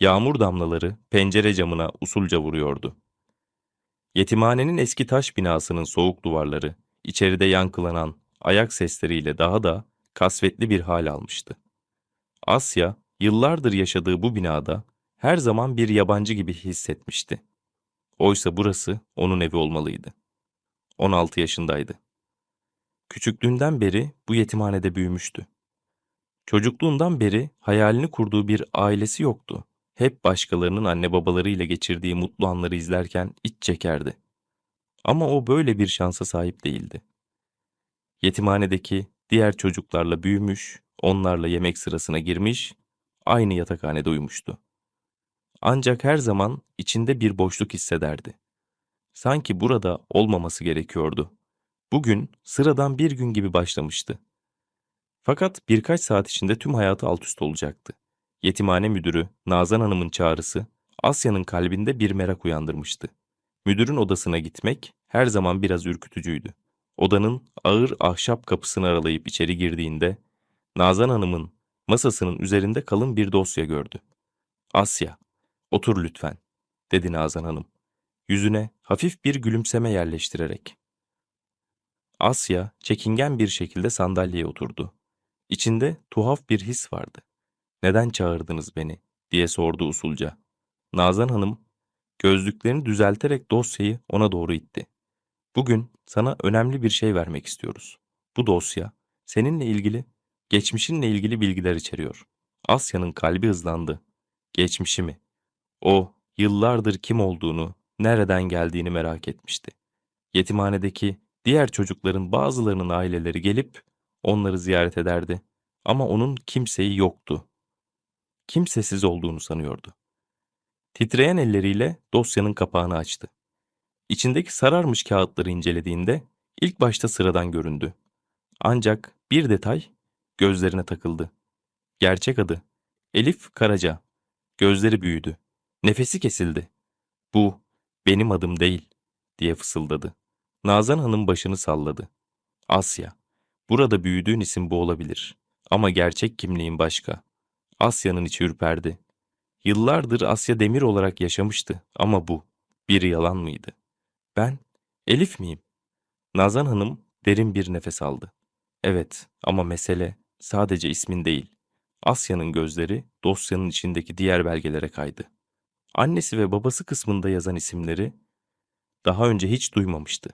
Yağmur damlaları pencere camına usulca vuruyordu. Yetimhanenin eski taş binasının soğuk duvarları, içeride yankılanan ayak sesleriyle daha da kasvetli bir hal almıştı. Asya, yıllardır yaşadığı bu binada her zaman bir yabancı gibi hissetmişti. Oysa burası onun evi olmalıydı. 16 yaşındaydı. Küçüklüğünden beri bu yetimhanede büyümüştü. Çocukluğundan beri hayalini kurduğu bir ailesi yoktu. Hep başkalarının anne babalarıyla geçirdiği mutlu anları izlerken iç çekerdi. Ama o böyle bir şansa sahip değildi. Yetimhanedeki diğer çocuklarla büyümüş, onlarla yemek sırasına girmiş, aynı yatakhanede uyumuştu. Ancak her zaman içinde bir boşluk hissederdi. Sanki burada olmaması gerekiyordu. Bugün sıradan bir gün gibi başlamıştı. Fakat birkaç saat içinde tüm hayatı alt üst olacaktı. Yetimhane müdürü Nazan Hanım'ın çağrısı Asya'nın kalbinde bir merak uyandırmıştı. Müdürün odasına gitmek her zaman biraz ürkütücüydü. Odanın ağır ahşap kapısını aralayıp içeri girdiğinde Nazan Hanım'ın masasının üzerinde kalın bir dosya gördü. Asya, otur lütfen, dedi Nazan Hanım. Yüzüne hafif bir gülümseme yerleştirerek. Asya çekingen bir şekilde sandalyeye oturdu. İçinde tuhaf bir his vardı. Neden çağırdınız beni? diye sordu usulca. Nazan Hanım gözlüklerini düzelterek dosyayı ona doğru itti. Bugün sana önemli bir şey vermek istiyoruz. Bu dosya seninle ilgili, geçmişinle ilgili bilgiler içeriyor. Asya'nın kalbi hızlandı. Geçmişi mi? O yıllardır kim olduğunu, nereden geldiğini merak etmişti. Yetimhanedeki diğer çocukların bazılarının aileleri gelip onları ziyaret ederdi. Ama onun kimseyi yoktu. Kimsesiz olduğunu sanıyordu. Titreyen elleriyle dosyanın kapağını açtı. İçindeki sararmış kağıtları incelediğinde ilk başta sıradan göründü. Ancak bir detay gözlerine takıldı. Gerçek adı Elif Karaca. Gözleri büyüdü. Nefesi kesildi. Bu benim adım değil diye fısıldadı. Nazan Hanım başını salladı. Asya. Burada büyüdüğün isim bu olabilir. Ama gerçek kimliğin başka. Asya'nın içi ürperdi. Yıllardır Asya Demir olarak yaşamıştı ama bu bir yalan mıydı? Ben Elif miyim? Nazan Hanım derin bir nefes aldı. Evet ama mesele sadece ismin değil. Asya'nın gözleri dosyanın içindeki diğer belgelere kaydı. Annesi ve babası kısmında yazan isimleri daha önce hiç duymamıştı.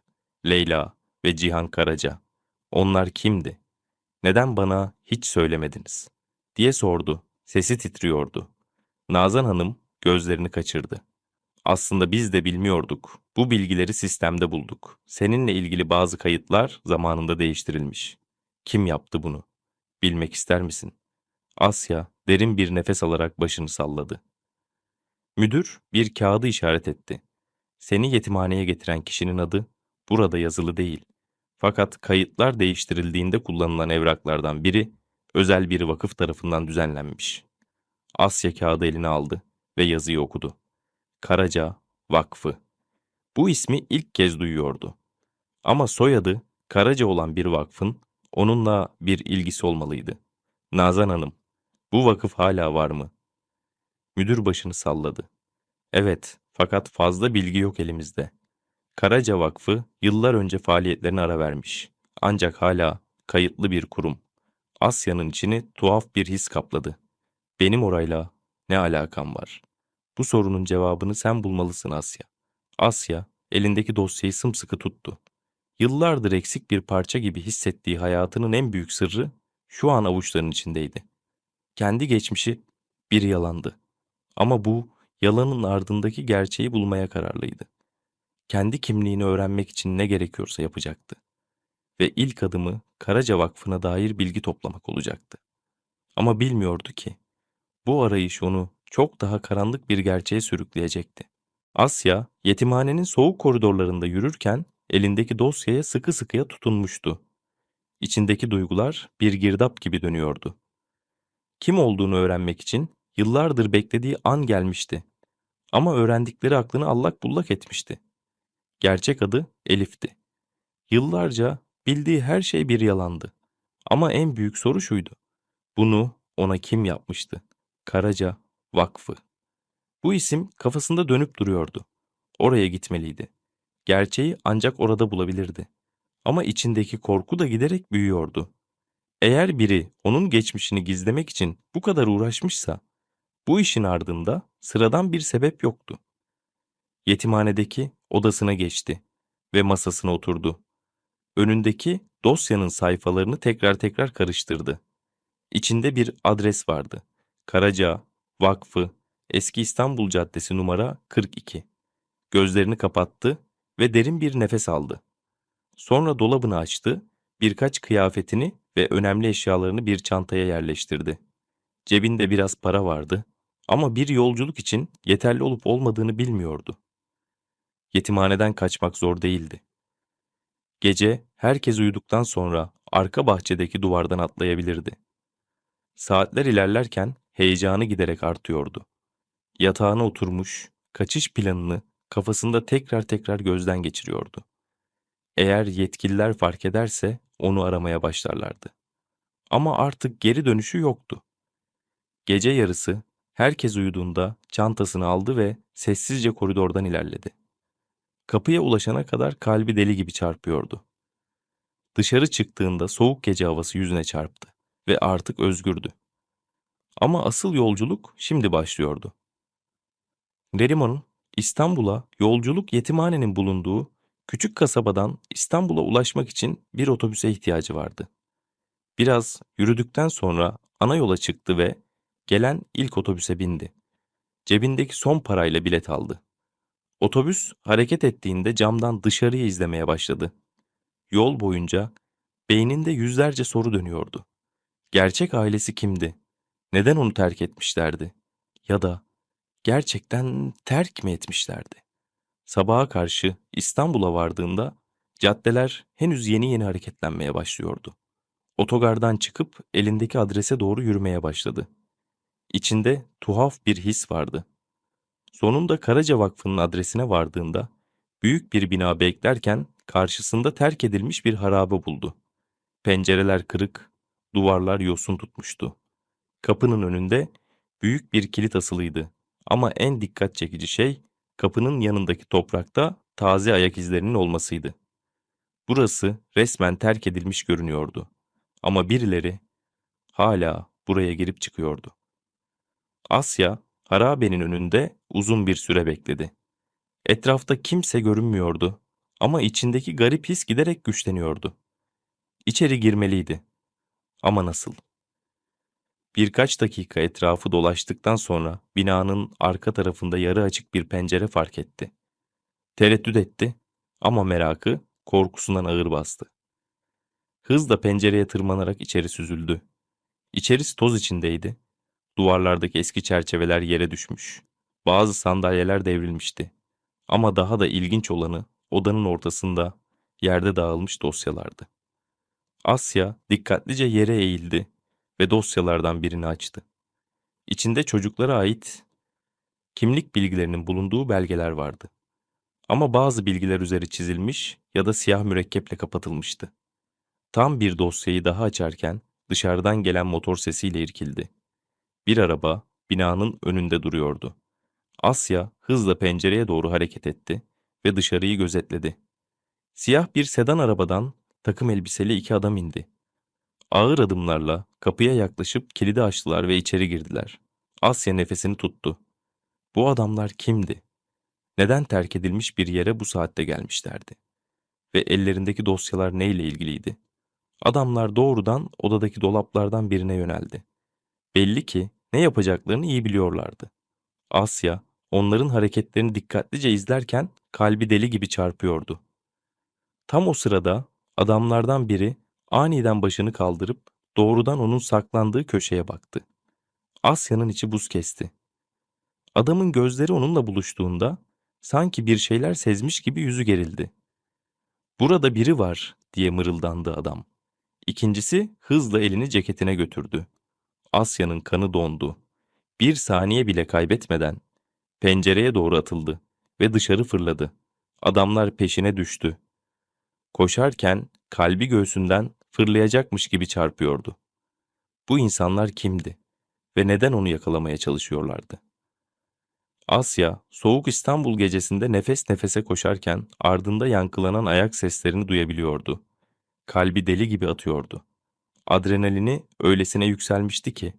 Leyla ve Cihan Karaca. Onlar kimdi? Neden bana hiç söylemediniz? diye sordu. Sesi titriyordu. Nazan Hanım gözlerini kaçırdı. Aslında biz de bilmiyorduk. Bu bilgileri sistemde bulduk. Seninle ilgili bazı kayıtlar zamanında değiştirilmiş. Kim yaptı bunu? Bilmek ister misin? Asya derin bir nefes alarak başını salladı. Müdür bir kağıdı işaret etti. Seni yetimhaneye getiren kişinin adı burada yazılı değil. Fakat kayıtlar değiştirildiğinde kullanılan evraklardan biri özel bir vakıf tarafından düzenlenmiş. Asya kağıdı eline aldı ve yazıyı okudu. Karaca Vakfı. Bu ismi ilk kez duyuyordu. Ama soyadı Karaca olan bir vakfın onunla bir ilgisi olmalıydı. Nazan Hanım, bu vakıf hala var mı? Müdür başını salladı. Evet, fakat fazla bilgi yok elimizde. Karaca Vakfı yıllar önce faaliyetlerine ara vermiş. Ancak hala kayıtlı bir kurum. Asya'nın içini tuhaf bir his kapladı. Benim orayla ne alakam var? Bu sorunun cevabını sen bulmalısın Asya. Asya elindeki dosyayı sımsıkı tuttu. Yıllardır eksik bir parça gibi hissettiği hayatının en büyük sırrı şu an avuçlarının içindeydi. Kendi geçmişi bir yalandı. Ama bu yalanın ardındaki gerçeği bulmaya kararlıydı. Kendi kimliğini öğrenmek için ne gerekiyorsa yapacaktı. Ve ilk adımı Karaca Vakfı'na dair bilgi toplamak olacaktı. Ama bilmiyordu ki bu arayış onu çok daha karanlık bir gerçeğe sürükleyecekti. Asya, yetimhanenin soğuk koridorlarında yürürken elindeki dosyaya sıkı sıkıya tutunmuştu. İçindeki duygular bir girdap gibi dönüyordu. Kim olduğunu öğrenmek için yıllardır beklediği an gelmişti. Ama öğrendikleri aklını allak bullak etmişti. Gerçek adı Elif'ti. Yıllarca bildiği her şey bir yalandı. Ama en büyük soru şuydu. Bunu ona kim yapmıştı? Karaca Vakfı. Bu isim kafasında dönüp duruyordu. Oraya gitmeliydi. Gerçeği ancak orada bulabilirdi. Ama içindeki korku da giderek büyüyordu. Eğer biri onun geçmişini gizlemek için bu kadar uğraşmışsa, bu işin ardında sıradan bir sebep yoktu. Yetimhanedeki odasına geçti ve masasına oturdu. Önündeki dosyanın sayfalarını tekrar tekrar karıştırdı. İçinde bir adres vardı. Karaca Vakfı, Eski İstanbul Caddesi numara 42. Gözlerini kapattı ve derin bir nefes aldı. Sonra dolabını açtı, birkaç kıyafetini ve önemli eşyalarını bir çantaya yerleştirdi. Cebinde biraz para vardı ama bir yolculuk için yeterli olup olmadığını bilmiyordu. Yetimhaneden kaçmak zor değildi. Gece herkes uyuduktan sonra arka bahçedeki duvardan atlayabilirdi. Saatler ilerlerken heyecanı giderek artıyordu. Yatağına oturmuş, kaçış planını kafasında tekrar tekrar gözden geçiriyordu. Eğer yetkililer fark ederse onu aramaya başlarlardı. Ama artık geri dönüşü yoktu. Gece yarısı herkes uyuduğunda çantasını aldı ve sessizce koridordan ilerledi. Kapıya ulaşana kadar kalbi deli gibi çarpıyordu. Dışarı çıktığında soğuk gece havası yüzüne çarptı ve artık özgürdü. Ama asıl yolculuk şimdi başlıyordu. Neriman'ın İstanbul'a yolculuk yetimhanenin bulunduğu küçük kasabadan İstanbul'a ulaşmak için bir otobüse ihtiyacı vardı. Biraz yürüdükten sonra ana yola çıktı ve gelen ilk otobüse bindi. Cebindeki son parayla bilet aldı. Otobüs hareket ettiğinde camdan dışarıyı izlemeye başladı. Yol boyunca beyninde yüzlerce soru dönüyordu. Gerçek ailesi kimdi? Neden onu terk etmişlerdi? Ya da gerçekten terk mi etmişlerdi? Sabaha karşı İstanbul'a vardığında caddeler henüz yeni yeni hareketlenmeye başlıyordu. Otogardan çıkıp elindeki adrese doğru yürümeye başladı. İçinde tuhaf bir his vardı. Sonunda Karaca Vakfı'nın adresine vardığında büyük bir bina beklerken karşısında terk edilmiş bir harabe buldu. Pencereler kırık, duvarlar yosun tutmuştu. Kapının önünde büyük bir kilit asılıydı ama en dikkat çekici şey kapının yanındaki toprakta taze ayak izlerinin olmasıydı. Burası resmen terk edilmiş görünüyordu. Ama birileri hala buraya girip çıkıyordu. Asya, harabenin önünde uzun bir süre bekledi. Etrafta kimse görünmüyordu ama içindeki garip his giderek güçleniyordu. İçeri girmeliydi. Ama nasıl? Birkaç dakika etrafı dolaştıktan sonra binanın arka tarafında yarı açık bir pencere fark etti. Tereddüt etti ama merakı korkusundan ağır bastı. Hızla pencereye tırmanarak içeri süzüldü. İçerisi toz içindeydi. Duvarlardaki eski çerçeveler yere düşmüş. Bazı sandalyeler devrilmişti. Ama daha da ilginç olanı odanın ortasında yerde dağılmış dosyalardı. Asya dikkatlice yere eğildi ve dosyalardan birini açtı. İçinde çocuklara ait kimlik bilgilerinin bulunduğu belgeler vardı. Ama bazı bilgiler üzeri çizilmiş ya da siyah mürekkeple kapatılmıştı. Tam bir dosyayı daha açarken dışarıdan gelen motor sesiyle irkildi. Bir araba binanın önünde duruyordu. Asya hızla pencereye doğru hareket etti ve dışarıyı gözetledi. Siyah bir sedan arabadan takım elbiseli iki adam indi. Ağır adımlarla kapıya yaklaşıp kilidi açtılar ve içeri girdiler. Asya nefesini tuttu. Bu adamlar kimdi? Neden terk edilmiş bir yere bu saatte gelmişlerdi? Ve ellerindeki dosyalar neyle ilgiliydi? Adamlar doğrudan odadaki dolaplardan birine yöneldi. Belli ki ne yapacaklarını iyi biliyorlardı. Asya onların hareketlerini dikkatlice izlerken kalbi deli gibi çarpıyordu. Tam o sırada adamlardan biri aniden başını kaldırıp doğrudan onun saklandığı köşeye baktı. Asya'nın içi buz kesti. Adamın gözleri onunla buluştuğunda sanki bir şeyler sezmiş gibi yüzü gerildi. Burada biri var diye mırıldandı adam. İkincisi hızla elini ceketine götürdü. Asya'nın kanı dondu. Bir saniye bile kaybetmeden pencereye doğru atıldı ve dışarı fırladı. Adamlar peşine düştü. Koşarken kalbi göğsünden fırlayacakmış gibi çarpıyordu. Bu insanlar kimdi ve neden onu yakalamaya çalışıyorlardı? Asya, soğuk İstanbul gecesinde nefes nefese koşarken ardında yankılanan ayak seslerini duyabiliyordu. Kalbi deli gibi atıyordu. Adrenalini öylesine yükselmişti ki,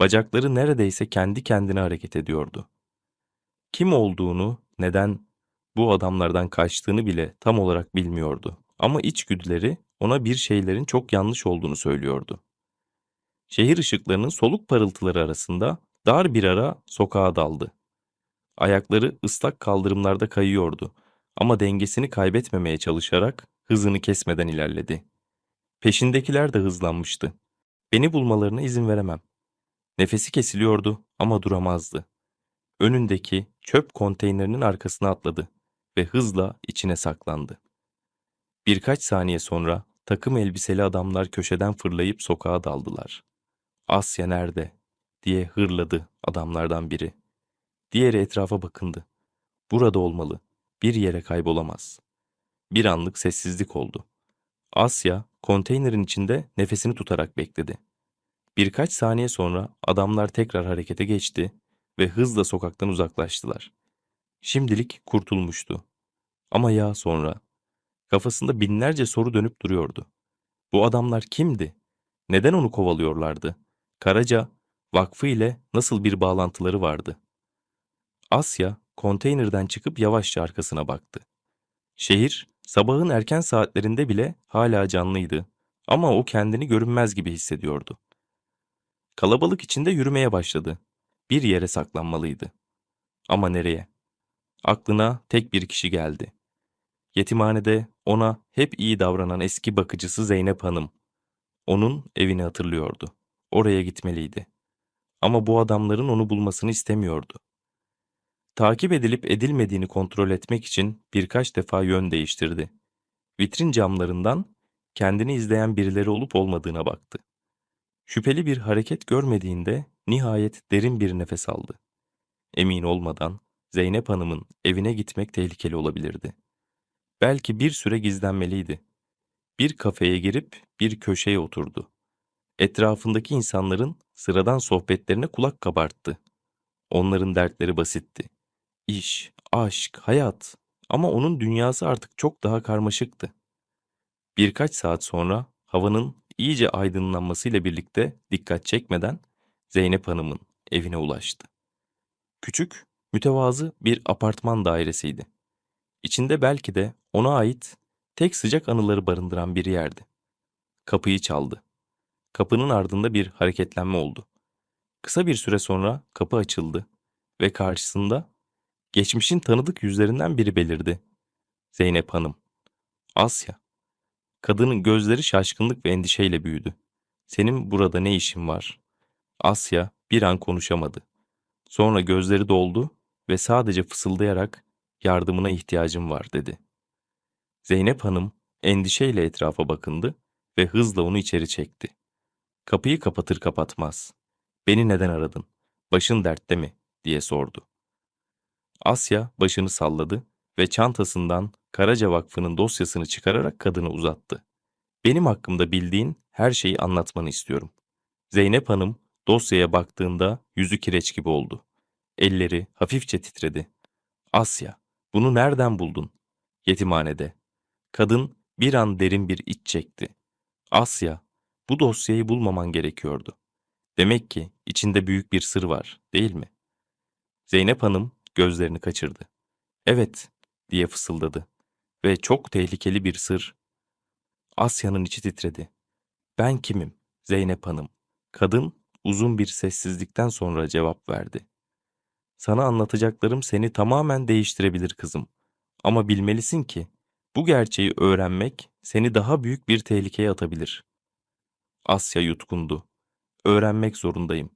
bacakları neredeyse kendi kendine hareket ediyordu. Kim olduğunu, neden bu adamlardan kaçtığını bile tam olarak bilmiyordu. Ama içgüdüleri ona bir şeylerin çok yanlış olduğunu söylüyordu. Şehir ışıklarının soluk parıltıları arasında dar bir ara sokağa daldı. Ayakları ıslak kaldırımlarda kayıyordu ama dengesini kaybetmemeye çalışarak hızını kesmeden ilerledi. Peşindekiler de hızlanmıştı. Beni bulmalarına izin veremem. Nefesi kesiliyordu ama duramazdı. Önündeki çöp konteynerinin arkasına atladı ve hızla içine saklandı. Birkaç saniye sonra takım elbiseli adamlar köşeden fırlayıp sokağa daldılar. Asya nerede? diye hırladı adamlardan biri. Diğeri etrafa bakındı. Burada olmalı. Bir yere kaybolamaz. Bir anlık sessizlik oldu. Asya konteynerin içinde nefesini tutarak bekledi. Birkaç saniye sonra adamlar tekrar harekete geçti ve hızla sokaktan uzaklaştılar. Şimdilik kurtulmuştu. Ama ya sonra? Kafasında binlerce soru dönüp duruyordu. Bu adamlar kimdi? Neden onu kovalıyorlardı? Karaca, vakfı ile nasıl bir bağlantıları vardı? Asya, konteynerden çıkıp yavaşça arkasına baktı. Şehir, sabahın erken saatlerinde bile hala canlıydı ama o kendini görünmez gibi hissediyordu. Kalabalık içinde yürümeye başladı. Bir yere saklanmalıydı. Ama nereye? Aklına tek bir kişi geldi. Yetimhanede ona hep iyi davranan eski bakıcısı Zeynep Hanım. Onun evini hatırlıyordu. Oraya gitmeliydi. Ama bu adamların onu bulmasını istemiyordu. Takip edilip edilmediğini kontrol etmek için birkaç defa yön değiştirdi. Vitrin camlarından kendini izleyen birileri olup olmadığına baktı. Şüpheli bir hareket görmediğinde nihayet derin bir nefes aldı. Emin olmadan Zeynep Hanım'ın evine gitmek tehlikeli olabilirdi. Belki bir süre gizlenmeliydi. Bir kafeye girip bir köşeye oturdu. Etrafındaki insanların sıradan sohbetlerine kulak kabarttı. Onların dertleri basitti. İş, aşk, hayat ama onun dünyası artık çok daha karmaşıktı. Birkaç saat sonra havanın iyice aydınlanmasıyla birlikte dikkat çekmeden Zeynep Hanım'ın evine ulaştı. Küçük, mütevazı bir apartman dairesiydi. İçinde belki de ona ait tek sıcak anıları barındıran bir yerdi. Kapıyı çaldı. Kapının ardında bir hareketlenme oldu. Kısa bir süre sonra kapı açıldı ve karşısında geçmişin tanıdık yüzlerinden biri belirdi. Zeynep Hanım. Asya. Kadının gözleri şaşkınlık ve endişeyle büyüdü. Senin burada ne işin var? Asya bir an konuşamadı. Sonra gözleri doldu ve sadece fısıldayarak yardımına ihtiyacım var dedi. Zeynep Hanım endişeyle etrafa bakındı ve hızla onu içeri çekti. Kapıyı kapatır kapatmaz. Beni neden aradın? Başın dertte mi? diye sordu. Asya başını salladı ve çantasından Karaca Vakfı'nın dosyasını çıkararak kadına uzattı. Benim hakkımda bildiğin her şeyi anlatmanı istiyorum. Zeynep Hanım dosyaya baktığında yüzü kireç gibi oldu. Elleri hafifçe titredi. Asya, bunu nereden buldun? Yetimhanede. Kadın bir an derin bir iç çekti. Asya, bu dosyayı bulmaman gerekiyordu. Demek ki içinde büyük bir sır var, değil mi? Zeynep Hanım gözlerini kaçırdı. Evet, diye fısıldadı. Ve çok tehlikeli bir sır. Asya'nın içi titredi. Ben kimim? Zeynep Hanım. Kadın uzun bir sessizlikten sonra cevap verdi. Sana anlatacaklarım seni tamamen değiştirebilir kızım. Ama bilmelisin ki bu gerçeği öğrenmek seni daha büyük bir tehlikeye atabilir. Asya yutkundu. Öğrenmek zorundayım.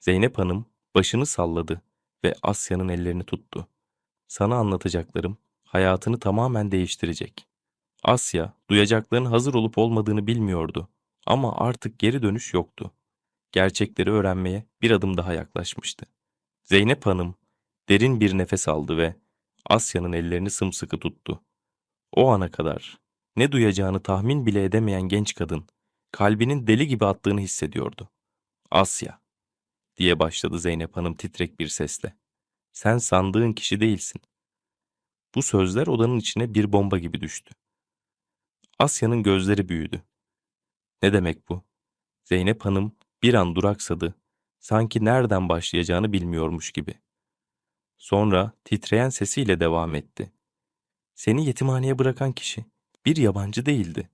Zeynep Hanım başını salladı ve Asya'nın ellerini tuttu. Sana anlatacaklarım hayatını tamamen değiştirecek. Asya, duyacakların hazır olup olmadığını bilmiyordu ama artık geri dönüş yoktu. Gerçekleri öğrenmeye bir adım daha yaklaşmıştı. Zeynep Hanım derin bir nefes aldı ve Asya'nın ellerini sımsıkı tuttu. O ana kadar ne duyacağını tahmin bile edemeyen genç kadın kalbinin deli gibi attığını hissediyordu. Asya diye başladı Zeynep Hanım titrek bir sesle. Sen sandığın kişi değilsin. Bu sözler odanın içine bir bomba gibi düştü. Asya'nın gözleri büyüdü. Ne demek bu? Zeynep Hanım bir an duraksadı. Sanki nereden başlayacağını bilmiyormuş gibi. Sonra titreyen sesiyle devam etti. Seni yetimhaneye bırakan kişi bir yabancı değildi.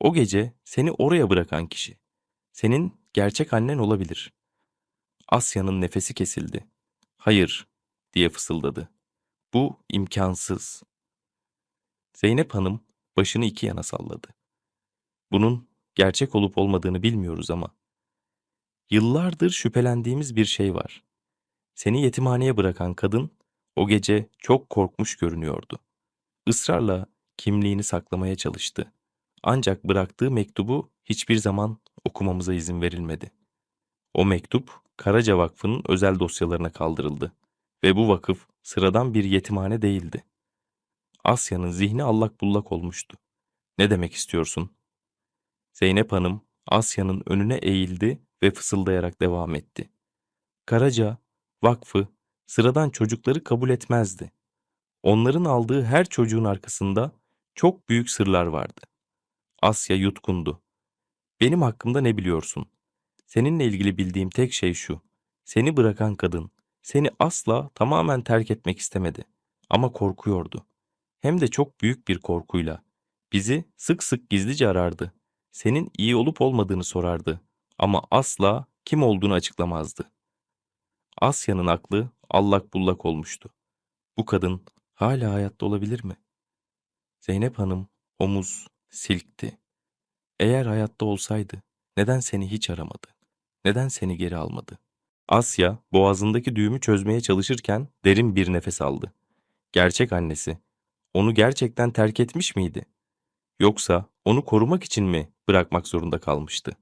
O gece seni oraya bırakan kişi. Senin gerçek annen olabilir. Asya'nın nefesi kesildi. Hayır, diye fısıldadı. Bu imkansız. Zeynep Hanım başını iki yana salladı. Bunun gerçek olup olmadığını bilmiyoruz ama. Yıllardır şüphelendiğimiz bir şey var. Seni yetimhaneye bırakan kadın o gece çok korkmuş görünüyordu. Israrla kimliğini saklamaya çalıştı. Ancak bıraktığı mektubu hiçbir zaman okumamıza izin verilmedi. O mektup Karaca Vakfı'nın özel dosyalarına kaldırıldı ve bu vakıf sıradan bir yetimhane değildi. Asya'nın zihni allak bullak olmuştu. Ne demek istiyorsun? Zeynep Hanım Asya'nın önüne eğildi ve fısıldayarak devam etti. Karaca Vakfı sıradan çocukları kabul etmezdi. Onların aldığı her çocuğun arkasında çok büyük sırlar vardı. Asya yutkundu. Benim hakkımda ne biliyorsun? Seninle ilgili bildiğim tek şey şu. Seni bırakan kadın seni asla tamamen terk etmek istemedi ama korkuyordu. Hem de çok büyük bir korkuyla. Bizi sık sık gizlice arardı. Senin iyi olup olmadığını sorardı ama asla kim olduğunu açıklamazdı. Asya'nın aklı allak bullak olmuştu. Bu kadın hala hayatta olabilir mi? Zeynep Hanım omuz silkti. Eğer hayatta olsaydı neden seni hiç aramadı? Neden seni geri almadı? Asya boğazındaki düğümü çözmeye çalışırken derin bir nefes aldı. Gerçek annesi onu gerçekten terk etmiş miydi? Yoksa onu korumak için mi bırakmak zorunda kalmıştı?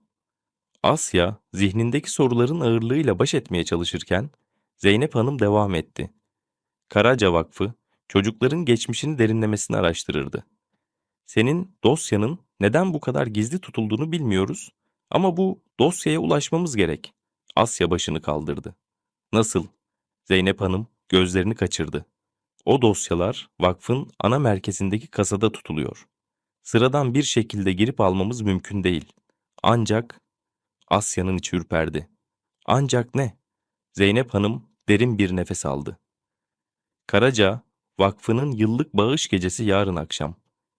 Asya zihnindeki soruların ağırlığıyla baş etmeye çalışırken Zeynep Hanım devam etti. Karaca Vakfı çocukların geçmişini derinlemesine araştırırdı. Senin dosyanın neden bu kadar gizli tutulduğunu bilmiyoruz ama bu dosyaya ulaşmamız gerek. Asya başını kaldırdı. Nasıl? Zeynep Hanım gözlerini kaçırdı. O dosyalar vakfın ana merkezindeki kasada tutuluyor. Sıradan bir şekilde girip almamız mümkün değil. Ancak Asya'nın içi ürperdi. Ancak ne? Zeynep Hanım derin bir nefes aldı. Karaca, vakfının yıllık bağış gecesi yarın akşam.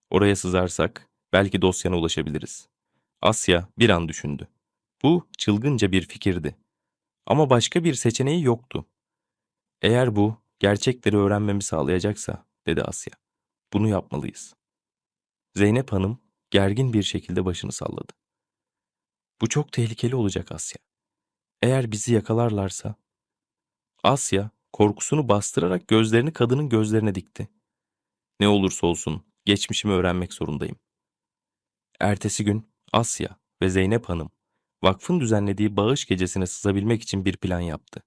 Oraya sızarsak belki dosyana ulaşabiliriz. Asya bir an düşündü. Bu çılgınca bir fikirdi. Ama başka bir seçeneği yoktu. Eğer bu gerçekleri öğrenmemi sağlayacaksa, dedi Asya, bunu yapmalıyız. Zeynep Hanım gergin bir şekilde başını salladı. Bu çok tehlikeli olacak Asya. Eğer bizi yakalarlarsa... Asya korkusunu bastırarak gözlerini kadının gözlerine dikti. Ne olursa olsun geçmişimi öğrenmek zorundayım. Ertesi gün Asya ve Zeynep Hanım vakfın düzenlediği bağış gecesine sızabilmek için bir plan yaptı.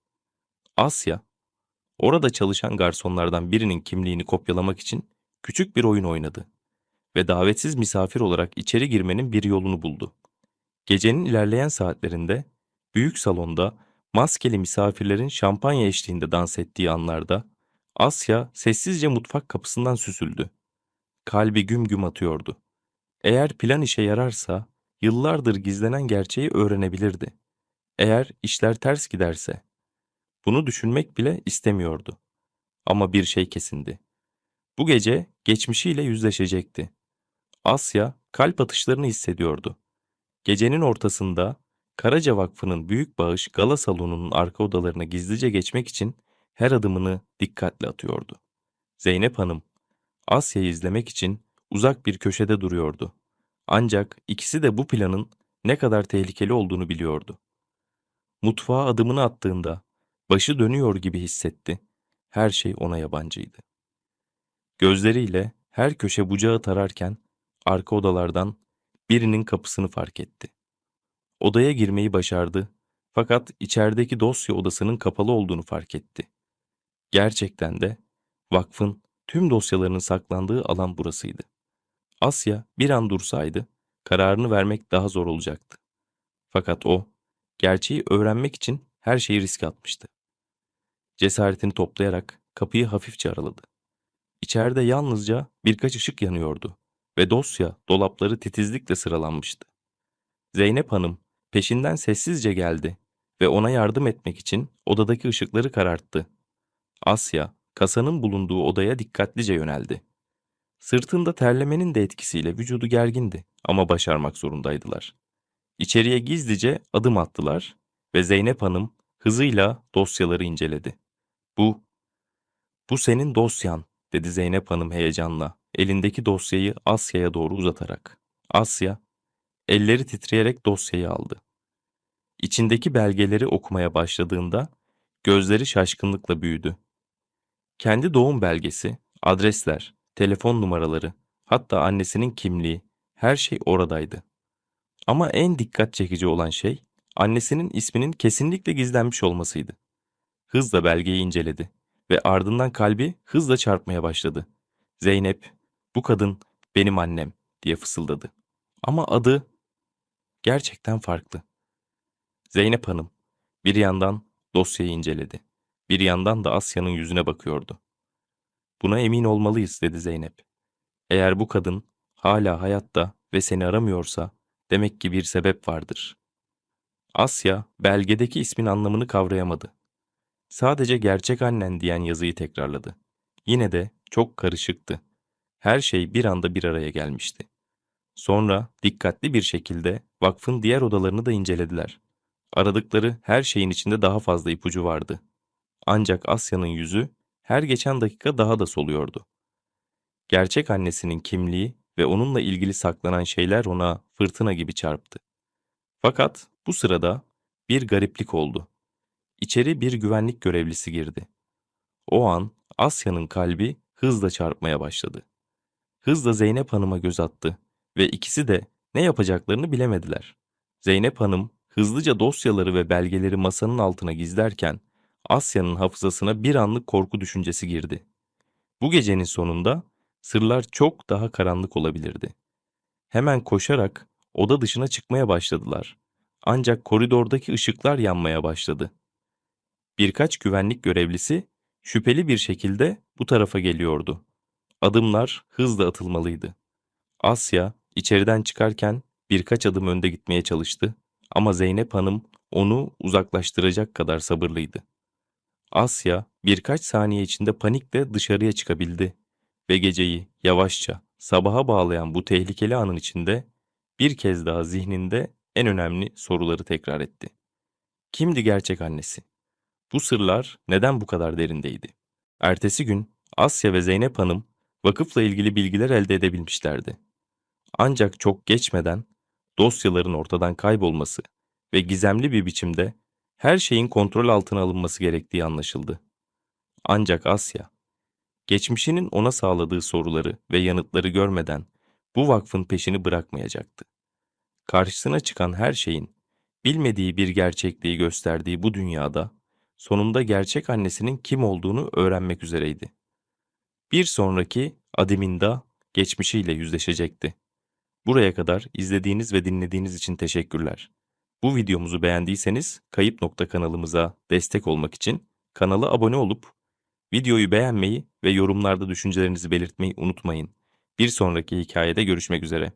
Asya, orada çalışan garsonlardan birinin kimliğini kopyalamak için küçük bir oyun oynadı ve davetsiz misafir olarak içeri girmenin bir yolunu buldu. Gecenin ilerleyen saatlerinde büyük salonda maskeli misafirlerin şampanya eşliğinde dans ettiği anlarda Asya sessizce mutfak kapısından süzüldü. Kalbi güm güm atıyordu. Eğer plan işe yararsa yıllardır gizlenen gerçeği öğrenebilirdi. Eğer işler ters giderse. Bunu düşünmek bile istemiyordu. Ama bir şey kesindi. Bu gece geçmişiyle yüzleşecekti. Asya kalp atışlarını hissediyordu. Gecenin ortasında Karaca Vakfı'nın büyük bağış gala salonunun arka odalarına gizlice geçmek için her adımını dikkatle atıyordu. Zeynep Hanım, Asya'yı izlemek için uzak bir köşede duruyordu. Ancak ikisi de bu planın ne kadar tehlikeli olduğunu biliyordu. Mutfağa adımını attığında başı dönüyor gibi hissetti. Her şey ona yabancıydı. Gözleriyle her köşe bucağı tararken arka odalardan birinin kapısını fark etti. Odaya girmeyi başardı fakat içerideki dosya odasının kapalı olduğunu fark etti. Gerçekten de vakfın tüm dosyalarının saklandığı alan burasıydı. Asya bir an dursaydı kararını vermek daha zor olacaktı. Fakat o gerçeği öğrenmek için her şeyi riske atmıştı. cesaretini toplayarak kapıyı hafifçe araladı. İçeride yalnızca birkaç ışık yanıyordu ve dosya dolapları titizlikle sıralanmıştı. Zeynep Hanım peşinden sessizce geldi ve ona yardım etmek için odadaki ışıkları kararttı. Asya, kasanın bulunduğu odaya dikkatlice yöneldi. Sırtında terlemenin de etkisiyle vücudu gergindi ama başarmak zorundaydılar. İçeriye gizlice adım attılar ve Zeynep Hanım hızıyla dosyaları inceledi. Bu, bu senin dosyan, dedi Zeynep Hanım heyecanla, elindeki dosyayı Asya'ya doğru uzatarak. Asya, elleri titreyerek dosyayı aldı. İçindeki belgeleri okumaya başladığında gözleri şaşkınlıkla büyüdü. Kendi doğum belgesi, adresler, telefon numaraları, hatta annesinin kimliği, her şey oradaydı. Ama en dikkat çekici olan şey, annesinin isminin kesinlikle gizlenmiş olmasıydı. Hızla belgeyi inceledi ve ardından kalbi hızla çarpmaya başladı. Zeynep, bu kadın benim annem diye fısıldadı. Ama adı gerçekten farklı. Zeynep Hanım bir yandan dosyayı inceledi. Bir yandan da Asya'nın yüzüne bakıyordu. Buna emin olmalıyız dedi Zeynep. Eğer bu kadın hala hayatta ve seni aramıyorsa demek ki bir sebep vardır. Asya belgedeki ismin anlamını kavrayamadı. Sadece gerçek annen diyen yazıyı tekrarladı. Yine de çok karışıktı. Her şey bir anda bir araya gelmişti. Sonra dikkatli bir şekilde vakfın diğer odalarını da incelediler. Aradıkları her şeyin içinde daha fazla ipucu vardı. Ancak Asya'nın yüzü her geçen dakika daha da soluyordu. Gerçek annesinin kimliği ve onunla ilgili saklanan şeyler ona fırtına gibi çarptı. Fakat bu sırada bir gariplik oldu. İçeri bir güvenlik görevlisi girdi. O an Asya'nın kalbi hızla çarpmaya başladı. Hızla Zeynep Hanım'a göz attı ve ikisi de ne yapacaklarını bilemediler. Zeynep Hanım hızlıca dosyaları ve belgeleri masanın altına gizlerken Asya'nın hafızasına bir anlık korku düşüncesi girdi. Bu gecenin sonunda sırlar çok daha karanlık olabilirdi. Hemen koşarak oda dışına çıkmaya başladılar. Ancak koridordaki ışıklar yanmaya başladı. Birkaç güvenlik görevlisi şüpheli bir şekilde bu tarafa geliyordu. Adımlar hızla atılmalıydı. Asya içeriden çıkarken birkaç adım önde gitmeye çalıştı ama Zeynep Hanım onu uzaklaştıracak kadar sabırlıydı. Asya birkaç saniye içinde panikle dışarıya çıkabildi ve geceyi yavaşça sabaha bağlayan bu tehlikeli anın içinde bir kez daha zihninde en önemli soruları tekrar etti. Kimdi gerçek annesi? Bu sırlar neden bu kadar derindeydi? Ertesi gün Asya ve Zeynep Hanım vakıfla ilgili bilgiler elde edebilmişlerdi. Ancak çok geçmeden dosyaların ortadan kaybolması ve gizemli bir biçimde her şeyin kontrol altına alınması gerektiği anlaşıldı. Ancak Asya, geçmişinin ona sağladığı soruları ve yanıtları görmeden bu vakfın peşini bırakmayacaktı. Karşısına çıkan her şeyin bilmediği bir gerçekliği gösterdiği bu dünyada sonunda gerçek annesinin kim olduğunu öğrenmek üzereydi. Bir sonraki adımında geçmişiyle yüzleşecekti. Buraya kadar izlediğiniz ve dinlediğiniz için teşekkürler. Bu videomuzu beğendiyseniz Kayıp Nokta kanalımıza destek olmak için kanala abone olup videoyu beğenmeyi ve yorumlarda düşüncelerinizi belirtmeyi unutmayın. Bir sonraki hikayede görüşmek üzere.